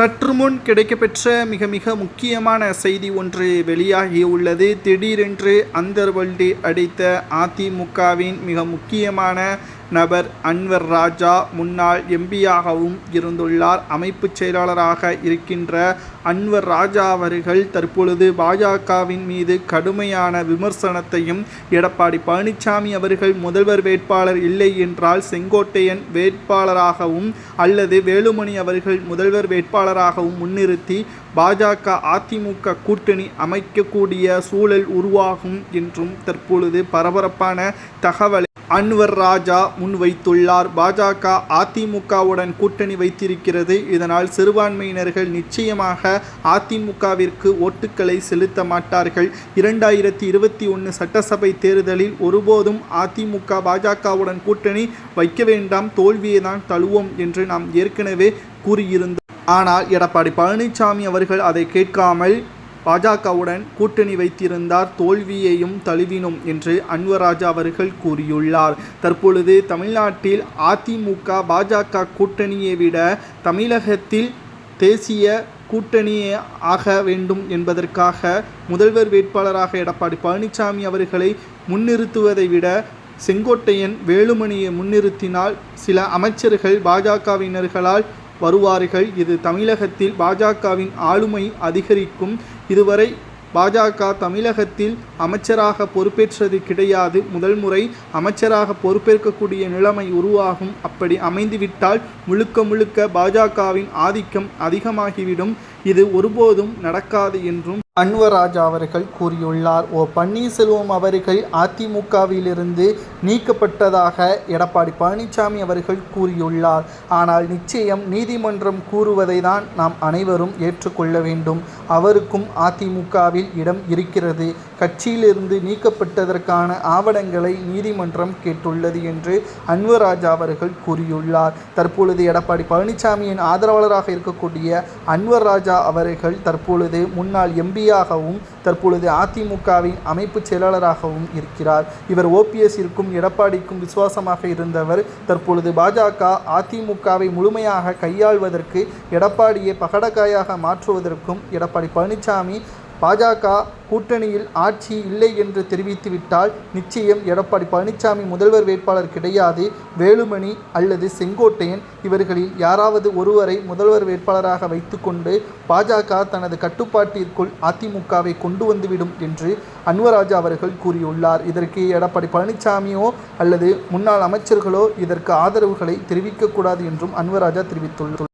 சற்று முன் கிடைக்கப்பெற்ற மிக மிக முக்கியமான செய்தி ஒன்று வெளியாகியுள்ளது. திடீரென்று அந்தர்வல்டி அடித்த அதிமுகவின் மிக முக்கியமான நபர் அன்வர் ராஜா முன்னாள் எம்பியாகவும் இருந்துள்ளார். அமைப்பு செயலாளராக இருக்கின்ற அன்வர் ராஜா அவர்கள் தற்பொழுது பாஜகவின் மீது கடுமையான விமர்சனத்தையும் எடப்பாடி பழனிசாமி அவர்கள் முதல்வர் வேட்பாளர் இல்லை என்றால் செங்கோட்டையன் வேட்பாளராகவும் அல்லது வேலுமணி அவர்கள் முதல்வர் வேட்பாளராகவும் முன்னிறுத்தி பாஜக அதிமுக கூட்டணி அமைக்கக்கூடிய சூழல் உருவாகும் என்றும் தற்பொழுது பரபரப்பான தகவலை அன்வர் ராஜா முன்வைத்துள்ளார். பாஜக அதிமுகவுடன் கூட்டணி வைத்திருக்கிறது. இதனால் சிறுபான்மையினர்கள் நிச்சயமாக அதிமுகவிற்கு ஓட்டுக்களை செலுத்த மாட்டார்கள். இரண்டாயிரத்தி இருபத்தி ஒன்று சட்டசபை தேர்தலில் ஒருபோதும் அதிமுக பாஜகவுடன் கூட்டணி வைக்க வேண்டாம். தோல்வியை தான் தழுவோம் என்று நாம் ஏற்கனவே கூறியிருந்தோம். ஆனால் எடப்பாடி பழனிசாமி அவர்கள் அதை கேட்காமல் பாஜகவுடன் கூட்டணி வைத்திருந்தார் தோல்வியையும் தழுவினோம் என்று அன்வராஜா அவர்கள் கூறியுள்ளார். தற்பொழுது தமிழ்நாட்டில் அதிமுக பாஜக கூட்டணியை விட தமிழகத்தில் தேசிய கூட்டணியே ஆக வேண்டும் என்பதற்காக முதல்வர் வேட்பாளராக எடப்பாடி பழனிசாமி அவர்களை முன்னிறுத்துவதை விட செங்கோட்டையன் வேலுமணியை முன்னிறுத்தினால் சில அமைச்சர்கள் பாஜகவினர்களால் வருவார்கள். இது தமிழகத்தில் பாஜகவின் ஆளுமை அதிகரிக்கும். இதுவரை பாஜக தமிழகத்தில் அமைச்சராக பொறுப்பேற்றது கிடையாது. முதல் முறை அமைச்சராக பொறுப்பேற்கக்கூடிய நிலைமை உருவாகும். அப்படி அமைந்துவிட்டால் முழுக்க முழுக்க பாஜகவின் ஆதிக்கம் அதிகமாகிவிடும். இது ஒருபோதும் நடக்காது என்றும் அன்வராஜா அவர்கள் கூறியுள்ளார். ஓ பன்னீர்செல்வம் அவர்கள் அதிமுகவிலிருந்து நீக்கப்பட்டதாக எடப்பாடி பழனிசாமி அவர்கள் கூறியுள்ளார். ஆனால் நிச்சயம் நீதிமன்றம் கூறுவதை தான் நாம் அனைவரும் ஏற்றுக்கொள்ள வேண்டும். அவருக்கும் அதிமுகவில் இடம் இருக்கிறது. கட்சியிலிருந்து நீக்கப்பட்டதற்கான ஆவணங்களை நீதிமன்றம் கேட்டுள்ளது என்று அன்வராஜா அவர்கள் கூறியுள்ளார். தற்பொழுது எடப்பாடி பழனிசாமியின் ஆதரவாளராக இருக்கக்கூடிய அன்வர் ராஜா அவர்கள் தற்பொழுது முன்னாள் எம்பியாகவும் தற்பொழுது அதிமுகவின் அமைப்பு செயலாளராகவும் இருக்கிறார். இவர் ஓபிஎஸ்ஸிற்கும் எடப்பாடிக்கும் விசுவாசமாக இருந்தவர். தற்பொழுது பாஜக அதிமுகவை முழுமையாக கையாள்வதற்கு எடப்பாடியை பகடக்காயாக மாற்றுவதற்கும் எடப்பாடி பழனிசாமி பாஜக கூட்டணியில் ஆட்சி இல்லை என்று தெரிவித்துவிட்டால் நிச்சயம் எடப்பாடி பழனிசாமி முதல்வர் வேட்பாளர் கிடையாது. வேலுமணி அல்லது செங்கோட்டையன் இவர்களில் யாராவது ஒருவரை முதல்வர் வேட்பாளராக வைத்துக்கொண்டு பாஜக தனது கட்டுப்பாட்டிற்குள் அதிமுகவை கொண்டு வந்துவிடும் என்று அன்வராஜா அவர்கள் கூறியுள்ளார். இதற்கு எடப்பாடி பழனிசாமியோ அல்லது முன்னாள் அமைச்சர்களோ இதற்கு ஆதரவுகளை தெரிவிக்கக்கூடாது என்றும் அன்வராஜா தெரிவித்துள்ளார்.